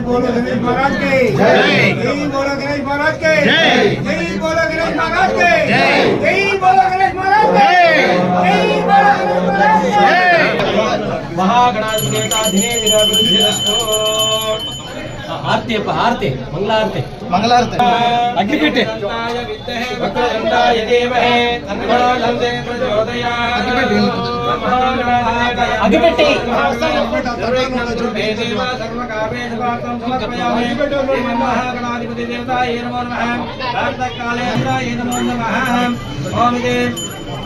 बोलो महागणा ಆರ್ತಿ ಅಪ್ಪ ಆರ್ತಿ ಮಂಗಳಾರತಿ ಮಂಗಳಾರತಿ ಅಗ್ನಿಪೀಠೆ ವಕ್ರದಂಡಾಯ ದೇಮಹೇ ತನ್ನೋ ಲಂದೆ ಪ್ರಚೋದಯಾತ್ ಅಗ್ನಿಪೆಟ್ಟಿ ಮಹಾಗಣಾಧಿಪತಿ ದೇವತಾಯ ನಮೋ ನಮಃ ಪ್ರಾತಃಕಾಲೇ ಇಂದ್ರಾಯ ನಮೋ ನಮಃ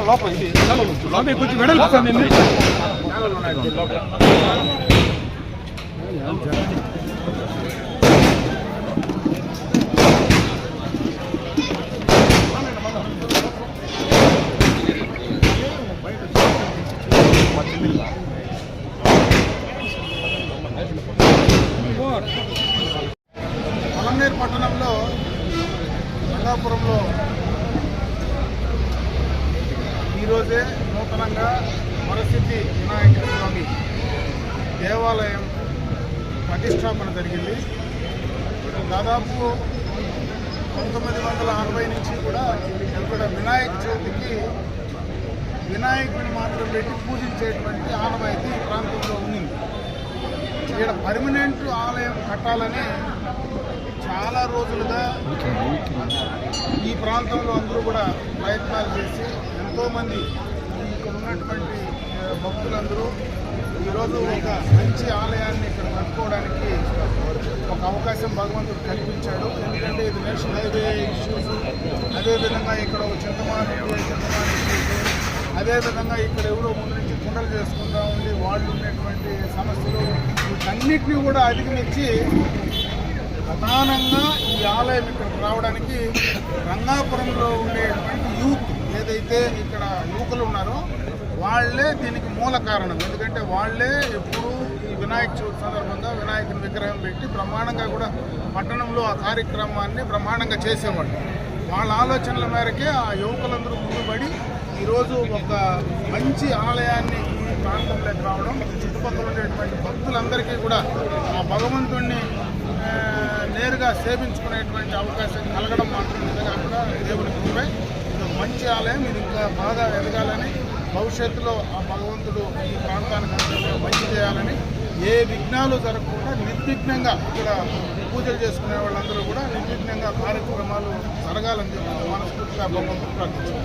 లోపల ఇది లోపల కొంచెం వెడల్పు సార్ పట్టణంలో రంగాపురంలో ఈరోజే నూతనంగా వరసిద్ధి వినాయక స్వామి దేవాలయం ప్రతిష్టాపన జరిగింది. దాదాపు పంతొమ్మిది వందల అరవై నుంచి కూడా ఇక్కడ వినాయక చవితికి వినాయకుడిని మాత్రం పెట్టి పూజించేటువంటి ఆనవాయితీ ఈ ప్రాంతంలో ఉంది. ఇక్కడ పర్మనెంట్ ఆలయం కట్టాలని చాలా రోజులుగా ఈ ప్రాంతంలో అందరూ కూడా ప్రయత్నాలు చేసి ఎంతోమంది ఇక్కడ ఉన్నటువంటి భక్తులందరూ ఈరోజు ఒక మంచి ఆలయాన్ని ఇక్కడ కట్టుకోవడానికి ఒక అవకాశం భగవంతుడు కల్పించాడు. ఎందుకంటే ఇది నేషనల్ హైవే ఇష్యూస్. అదేవిధంగా ఇక్కడ ఒక చింతమాని చింతమాని అదేవిధంగా ఇక్కడ ఎవరో ముందు నుంచి కుండలు చేసుకుంటా ఉండి వాళ్ళు ఉన్నటువంటి సమస్యలు వీటన్నిటినీ కూడా అధిగమించి ప్రధానంగా ఈ ఆలయం ఇక్కడికి రావడానికి రంగాపురంలో ఉండేటువంటి యూత్ ఏదైతే ఇక్కడ యువకులు ఉన్నారో వాళ్ళే దీనికి మూల కారణం. ఎందుకంటే వాళ్ళే ఎప్పుడు ఈ వినాయక చవితి సందర్భంగా వినాయకుని విగ్రహం పెట్టి బ్రహ్మాండంగా కూడా పట్టణంలో ఆ కార్యక్రమాన్ని బ్రహ్మాండంగా చేసేవాళ్ళు. వాళ్ళ ఆలోచనల మేరకే ఆ యువకులందరూ ముందుబడి ఈరోజు ఒక మంచి ఆలయాన్ని ఈ ప్రాంతంలోకి రావడం చుట్టుపక్కల ఉండేటువంటి భక్తులందరికీ కూడా ఆ భగవంతుణ్ణి నేరుగా సేవించుకునేటువంటి అవకాశం కలగడం మాత్రమే కాకుండా దేవుని కృపై. ఇది మంచి ఆలయం. ఇది ఇంకా బాగా ఎదగాలని భవిష్యత్తులో ఆ భగవంతుడు ఈ ప్రాంతానికి అంతా మంచి చేయాలని ఏ విఘ్నాలు జరగకుండా నిర్విఘ్నంగా ఇక్కడ పూజలు చేసుకునే వాళ్ళందరూ కూడా నిర్విఘ్నంగా కార్యక్రమాలు జరగాలని చెప్పి మనస్ఫూర్తిగా భగవంతుడు ప్రార్థించారు